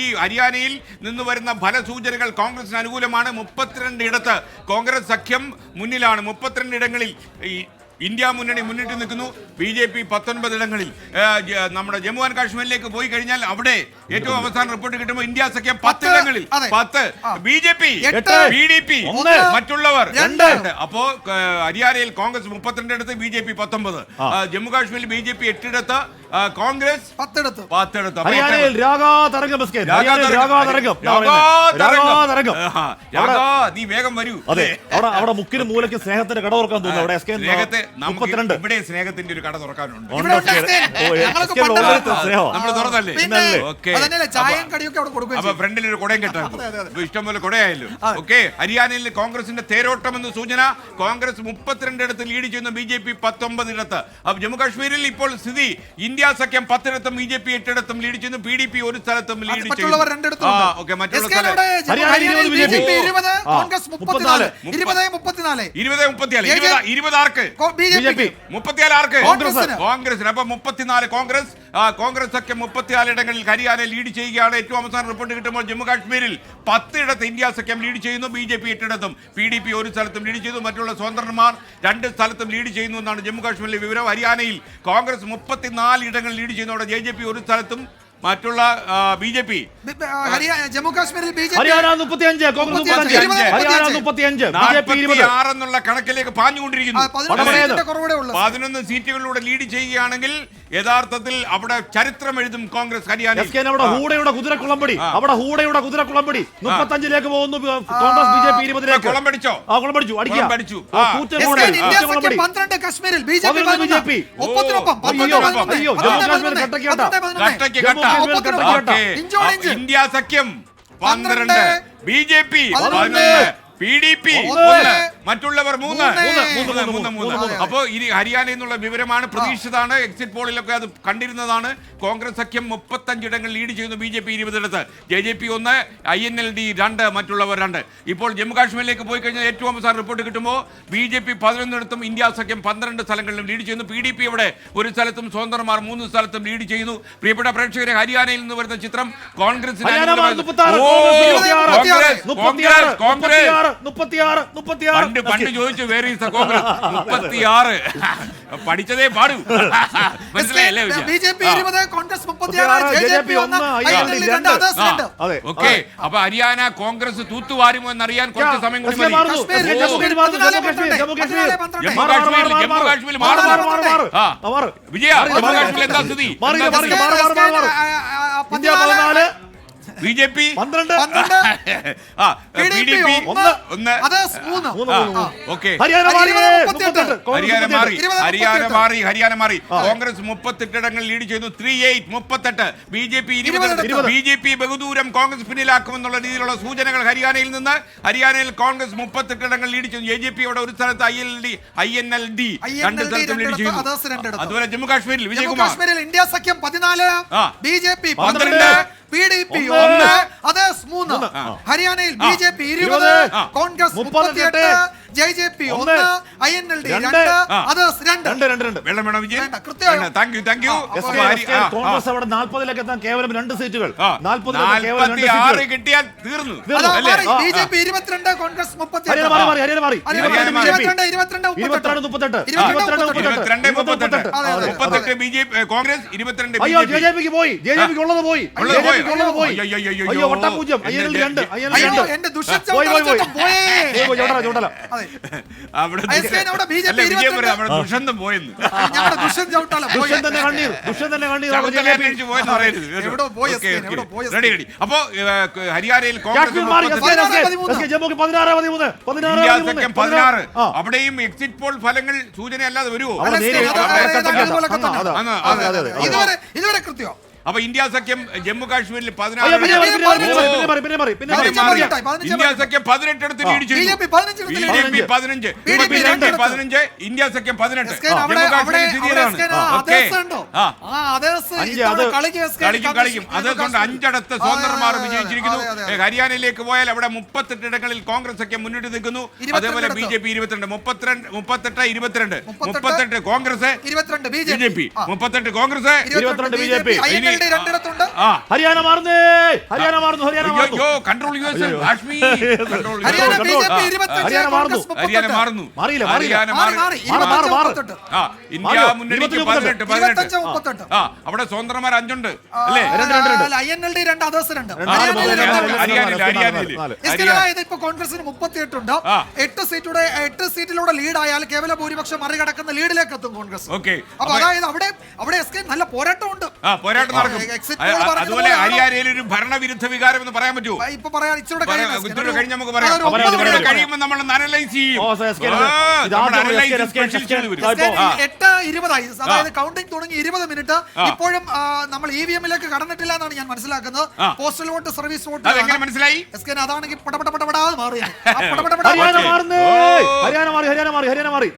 ഈ ഹരിയാനയിൽ നിന്ന് വരുന്ന ഫലസൂചനകൾ കോൺഗ്രസിന് അനുകൂലമാണ്. മുപ്പത്തിരണ്ട് ഇടത്ത് കോൺഗ്രസ് സഖ്യം മുന്നിലാണ്. മുപ്പത്തിരണ്ട് ഇടങ്ങളിൽ ഈ ഇന്ത്യ മുന്നണി മുന്നിട്ട് നിൽക്കുന്നു. ബി ജെ പി പത്തൊൻപത് ഇടങ്ങളിൽ നമ്മുടെ ജമ്മു ആൻഡ് കാശ്മീരിലേക്ക് പോയി കഴിഞ്ഞാൽ അവിടെ ഏറ്റവും അവസാന റിപ്പോർട്ട് കിട്ടുമ്പോൾ ഇന്ത്യ സഖ്യം പത്ത്. പത്ത്, ഇടങ്ങളിൽ അതെ. പത്ത്. B J P B D P മറ്റുള്ളവർ. രണ്ട്. അപ്പോ ഹരിയാനയിൽ കോൺഗ്രസ് മുപ്പത്തിരണ്ടിടത്ത് ബി ജെ പി പത്തൊമ്പത്. ജമ്മു കാശ്മീരിൽ ബി ജെ പി എട്ടിടത്ത് കോൺഗ്രസ് പത്തിടത്ത്. പത്തിടത്ത്. നീ വേഗം വരൂ. അതെ. അവിടെ അവിടെ മുക്കിനും മൂലയ്ക്കും സ്നേഹത്തിന്റെ കടവർക്കാൻ തോന്നുന്നു. അവിടെ സ്നേഹത്തെ മുപ്പത്തിരണ്ട്. ഇവിടെ സ്നേഹത്തിന്റെ ഒരു കട തുറക്കാനുണ്ട്. ഇവിടെ ഉണ്ട് പണ്ട്. നമ്മൾ തുറന്നല്ലേ? പിന്നെ ഓക്കെ. അതന്നെയല്ലേ ചായയും കടിയൊക്കെ അവിടെ കൊടുക്കുകയും അപ്പൊ ചെയ്യും. ഫ്രണ്ടിൽ ഒരു കുടയും കെട്ടാൻ ഇഷ്ടംപോലെ കുടയായല്ലോ. ഓക്കെ ഹരിയാനയിൽ കോൺഗ്രസിന്റെ തേരോട്ടം എന്ന് സൂചന കോൺഗ്രസ് മുപ്പത്തിരണ്ടിടത്ത് ലീഡ് ചെയ്യുന്ന ബി ജെ പി പത്തൊമ്പതിടത്ത് അപ്പൊ ജമ്മു കാശ്മീരിൽ ഇപ്പോൾ സ്ഥിതി. ഇന്ത്യ സഖ്യം പത്തിടത്തും ബി ജെ പി എട്ടിടത്തും ലീഡ് ചെയ്യുന്നു. പി ഡി പി ഒരു സ്ഥലത്തും അത് ലീഡ് ചെയ്യുന്നു രണ്ടിടത്തും ഉണ്ട്. ഓക്കെ മറ്റുള്ള എസ് കെ യുടെ സ്ഥലം ജമ്മു ഹരിയാന ഹരിയാനയിൽ ഇരുപത് ആ. കോൺഗ്രസ് മുപ്പത്തിനാല്. മുപ്പത്തിനാല്. ഇരുപത് മുപ്പത്തിനാല്. ഇരുപത് മുപ്പത്തിയാൽ. ഏത്? ഇരുപത് ഇരുപത് ആർക്ക് ജെ BJP. ആർക്ക്? കോൺഗ്രസിന്. അപ്പൊ മുപ്പത്തിനാല് കോൺഗ്രസ്. കോൺഗ്രസ് ഒക്കെ മുപ്പത്തിനാല് ഇടങ്ങളിൽ ഹരിയാന ലീഡ് ചെയ്യുകയാണ്. ഏറ്റവും അവസാനം റിപ്പോർട്ട് കിട്ടുമ്പോൾ ജമ്മു കാശ്മീരിൽ പത്തിടത്ത് ഇന്ത്യ സഖ്യം ലീഡ് ചെയ്യുന്നു. ബി ജെ പി എട്ടിടത്തും പി ഡി പി ഒരു സ്ഥലത്തും ലീഡ് ചെയ്തു. മറ്റുള്ള സ്വതന്ത്രന്മാർ രണ്ട് സ്ഥലത്തും ലീഡ് ചെയ്യുന്നു എന്നാണ് ജമ്മു കാശ്മീരിലെ വിവരം. ഹരിയാനയിൽ കോൺഗ്രസ് മുപ്പത്തിനാല് ഇടങ്ങളിൽ ലീഡ് ചെയ്യുന്നതോടെ ജെ ജെ പി ഒരു സ്ഥലത്തും മറ്റുള്ള B J P. Haryana Jammu കാശ്മീരിൽ ഹരിയാന മുപ്പത്തിയഞ്ച് കോൺഗ്രസ് മുപ്പത്തഞ്ച് ഹരിയാന മുപ്പത്തിയഞ്ച്. ബി ജെ പി ഇരുപത്. എന്നുള്ള കണക്കിലേക്ക് പാഞ്ഞുകൊണ്ടിരിക്കുന്നു. പതിനൊന്ന് സീറ്റുകളിലൂടെ ലീഡ് ചെയ്യുകയാണെങ്കിൽ യഥാർത്ഥത്തിൽ അവിടെ ചരിത്രം എഴുതും കോൺഗ്രസ് ഹരിയാന അവിടെ ഹൂഡയുടെ കുതിരക്കുളമ്പടി അവിടെ ഹൂഡയുടെ കുതിരക്കുളമ്പടി മുപ്പത്തഞ്ചിലേക്ക് പോകുന്നു കോൺഗ്രസ് ബി ജെ പി ഇരുപതിലേക്ക്. കുളമ്പടിച്ചോ? പഠിച്ചോ ആ. കുളമ്പടിച്ചു കുളം പഠിച്ചു. പന്ത്രണ്ട് കാശ്മീരിൽ B J P Jammu Kashmir പതിനൊന്ന്, ഇന്ത്യ സഖ്യം പന്ത്രണ്ട് പന്ത്രണ്ട്. ബി ജെ പി പതിനൊന്ന്. പി ഡി പി ഒന്ന്. മറ്റുള്ളവർ മൂന്ന്. അപ്പോ ഇനി ഹരിയാന എന്നുള്ള വിവരമാണ് പ്രതീക്ഷിച്ചതാണ്. എക്സിറ്റ് പോളിലൊക്കെ അത് കണ്ടിരുന്നതാണ്. കോൺഗ്രസ് സഖ്യം മുപ്പത്തഞ്ചിടങ്ങൾ ലീഡ് ചെയ്യുന്നു ബി ജെ പി ഇരുപതിടത്ത്. ജെ ജെ പി ഒന്ന് ഐ എൻ എൽ ഡി രണ്ട് മറ്റുള്ളവർ രണ്ട്. ഇപ്പോൾ ജമ്മു കാശ്മീരിലേക്ക് പോയി കഴിഞ്ഞാൽ ഏറ്റവും അവസാന റിപ്പോർട്ട് കിട്ടുമ്പോൾ ബി ജെ പി പതിനൊന്നിടത്തും ഇന്ത്യ സഖ്യം പന്ത്രണ്ട് സ്ഥലങ്ങളിലും ലീഡ് ചെയ്യുന്നു. പി ഡി പി അവിടെ ഒരു സ്ഥലത്തും സ്വതന്ത്രമാർ മൂന്ന് സ്ഥലത്തും ലീഡ് ചെയ്യുന്നു. പ്രിയപ്പെട്ട പ്രേക്ഷകരെ ഹരിയാനയിൽ നിന്ന് വരുന്ന ചിത്രം കോൺഗ്രസിന് കോൺഗ്രസ് കോൺഗ്രസ് കോൺഗ്രസ് പണ്ട് പണ്ട് ചോദിച്ചു വേറെ ഈസ് കോൺഗ്രസ് മുപ്പത്തിയാറ്. പഠിച്ചതേ പാടു. മനസ്സിലായല്ലേ ബി ജെ പി ഇരുപത് കോൺഗ്രസ് മുപ്പത്തിയാറ് ഓക്കെ. അപ്പൊ ഹരിയാന കോൺഗ്രസ് തൂത്തുവാരുമോ എന്നറിയാൻ കുറച്ച് സമയം കൂടി. വിജയ ജമ്മു കാശ്മീരിൽ എന്താ സ്ഥിതി? B J P? പന്ത്രണ്ട്. പന്ത്രണ്ട്. ആ P P D D P P ഒന്ന്. ഒന്ന്. അതേഴ്സ് മൂന്ന്. മൂന്ന്, ആ, മൂന്ന്, മൂന്ന്. ഓക്കെ. ഹരിയാന മാറി. മുപ്പത്തിയെട്ട്. ഹരിയാന മാറി. ഹരിയാന മാറി. ഹരിയാന മാറി. കോൺഗ്രസ് മുപ്പത്തെട്ടിടങ്ങൾ ലീഡ് ചെയ്യുന്നു. ത്രീ എയ്റ്റ് മുപ്പത്തെട്ട്. ബി ജെ പി ഇരുപത്. ഇരുപത്. ബി ജെ പി ബഹുദൂരം കോൺഗ്രസ് പിന്നിലാക്കുമെന്നുള്ള രീതിയിലുള്ള സൂചനകൾ ഹരിയാനയിൽ നിന്ന് ഹരിയാനയിൽ കോൺഗ്രസ് മുപ്പത്തെട്ടിടങ്ങൾ ലീഡ് ചെയ്യുന്നു. എ ജെ പി അവിടെ ഒരു സ്ഥലത്ത് I L D I N L D INLD രണ്ട് സ്ഥലത്തും ലീഡ് രണ്ടിടത്ത്, others രണ്ടിടത്ത്. ചെയ്യുന്നു അതുപോലെ ജമ്മു കാശ്മീരിൽ ജമ്മു വിജയകുമാർ കാശ്മീരിൽ ഇന്ത്യ സഖ്യം പതിനാല് ആ. ബി ജെ പി പന്ത്രണ്ട്. പന്ത്രണ്ട് പി ഡി പി ഒന്ന്. ഒന്ന് അതേഴ്സ് മൂന്ന് ആ. ഹരിയാനയിൽ. ബി ജെ പി ഇരുപത്. കോൺഗ്രസ്. മുപ്പത്തിയെട്ട് ജെ ജെ പി ഒന്ന്. ഐ എൻ എൽ ഡി രണ്ട്. അതേഴ്സ് രണ്ട്. രണ്ട് രണ്ട് രണ്ട്. വെള്ളം വേണം വിജയൻ. വേണ്ട, കൃത്യമായും. Thank you thank you. ആ, S K, S K, Congress അവിടെ നാൽപ്പതിലേക്ക് എത്താൻ കേവലം രണ്ട് സീറ്റുകൾ. നാൽപ്പതിലേക്ക് കേവലം രണ്ട് നാൽപ്പത്തി ആറ് സീറ്റുകൾ. കിട്ടിയാൽ തീർന്നു. അതാ അല്ലേ? മാറി. ആ, ബി ജെ. പി ഇരുപത്തിരണ്ട് കോൺഗ്രസ് ഹരിയാന മാറി മാറി ഹരിയാന മാറി. ഹരിയാന മാറി. ഇരുപത്തിരണ്ട് ഇരുപത്തിരണ്ട് ഇരുപത്തിരണ്ട് മുപ്പത്തെട്ട്. ഇരുപത്തിരണ്ട് ഇരുപത്തിരണ്ട് മുപ്പത്തെട്ട്. അതെ, അതെ, മുപ്പത്തെട്ട് ബി ജെ പി കോൺഗ്രസ് ഇരുപത്തിരണ്ട് ബി അയ്യോ ജെ ജെ പി. ജെ പിക്ക് പോയി. ജെ ജെ പിക്ക് ഉള്ളത് പോയി. ഉള്ളത് ജെ ജെ പോയി. പിക്ക് ഉള്ളത് പോയി. അയ്യോ, അയ്യോ, അയ്യോ, അയ്യോ ഒട്ടാ പൂജ്യം അയ്യോ രണ്ട് അയ്യോ അയ്യോ രണ്ട്. എന്റെ ദുഷ്യന്ത് പോയി പോയി പോയി. പോയേ. പോയി, പോയി ചോട്ടല ചോട്ടല അതെ. അവിടെ ദുഷന്തം പോയെന്ന്. അപ്പോ ഹരിയാനയിൽ പതിനാറ് അവിടെയും എക്സിറ്റ് പോൾ ഫലങ്ങൾ സൂചനയല്ലാതെ വരുമോ ഇതുവരെ കൃത്യം അപ്പൊ ഇന്ത്യ സഖ്യം ജമ്മു കാശ്മീരിൽ പതിനാറ് ഇന്ത്യ സഖ്യം പതിനെട്ടിടത്ത് ലീഡ് ചെയ്തു ബി ജെ പി പതിനഞ്ച് ബി ജെ പി പി പതിനഞ്ച് ഇന്ത്യ സഖ്യം പതിനെട്ട്. ജമ്മു കാശ്മീർ സ്ഥിതി കളിക്കും കളിക്കും. അഞ്ചിടത്ത് അതെ, വിജയിച്ചിരിക്കുന്നു. അതെ, അതെ. ഏ, ഹരിയാനയിലേക്ക് പോയാൽ അവിടെ മുപ്പത്തെട്ട് ഇടങ്ങളിൽ കോൺഗ്രസ് ഒക്കെ മുന്നിട്ട് നിൽക്കുന്നു. അതേപോലെ ബി ജെ പി ഇരുപത്തിരണ്ട് മുപ്പത്തിരണ്ട് മുപ്പത്തെട്ട് ഇരുപത്തിരണ്ട്. മുപ്പത്തെട്ട് കോൺഗ്രസ് ബി ജെ പി. മുപ്പത്തെട്ട് കോൺഗ്രസ് ഇരുപത്തിരണ്ട് ബി ജെ പി. ഇനി രണ്ടിടത്തുണ്ട്. ഹരിയാന മാറുന്നേ. ഹരിയാന മാറുന്നു ഹരിയാന മാറുന്നു. അയ്യോ control U S Kashmir Haryana കണ്ടോ, ബി ജെ പി ഹരിയാന മാറുന്നു. ഹരിയാന മാറുന്നു. മാറിയില്ല, മാറിയില്ല. ഹരിയാന മാറി മാറി മാറി. ആ ഇന്ത്യ? മുന്നണിക്ക് പതിനെട്ട് പതിനെട്ട്. ആ. അവിടെ സ്വതന്ത്രമാർ അഞ്ചുണ്ട് അല്ലേ. ഐ എൻ എൽ ഡി രണ്ട് അതേഴ്സ് രണ്ട്. ഇപ്പൊ കോൺഗ്രസിന് മുപ്പത്തിയെട്ടുണ്ട്. എട്ട് സീറ്റുടെ എട്ട് സീറ്റിലൂടെ ലീഡ് ആയാൽ കേവല ഭൂരിപക്ഷം മറികടക്കുന്ന ലീഡിലേക്ക് എത്തും കോൺഗ്രസ്. ഓക്കെ. അപ്പൊ അതായത് അവിടെ ആ പോരാട്ടം നടക്കും. അ- അതുപോലെ ആണോ? ഹരിയാനയിൽ ഒരു ഭരണവിരുദ്ധ വികാരം എന്ന് പറയാൻ പറ്റുമോ ഇപ്പൊ പറയാം, കഴിഞ്ഞ് നമുക്ക് പറയാം. അതൊരു ഒമ്പത് പറയാം, മണി കഴിയുമ്പോൾ നമ്മൾ അനലൈസ് ചെയ്യും. ഓ, സർ, എസ്കേൻ, ആ, ഇത് ആദ്യം ചെയ്ത്. വരും. എസ്കേൻ, ആ. എട്ട് ഇരുപതായി. അതായത് കൗണ്ടിംഗ് തുടങ്ങി ഇരുപത് മിനിറ്റ്. ആ. ഇപ്പോഴും ആ, നമ്മൾ ഇ വി എമ്മിലേക്ക് കടന്നിട്ടില്ല എന്നാണ് ഞാൻ മനസ്സിലാക്കുന്നത്. ആ. പോസ്റ്റൽ വോട്ട് സർവീസ് വോട്ട് അതെങ്ങനെ മനസ്സിലായി? എസ് കെ അതാണെങ്കിൽ പടപടപടാതെ മാറിയാണ് ആ പടപടപടാ ഹരിയാന. മാറുന്നേ ഹരിയാന മാറി ഹരിയാന മാറി ഹരിയാന മാറി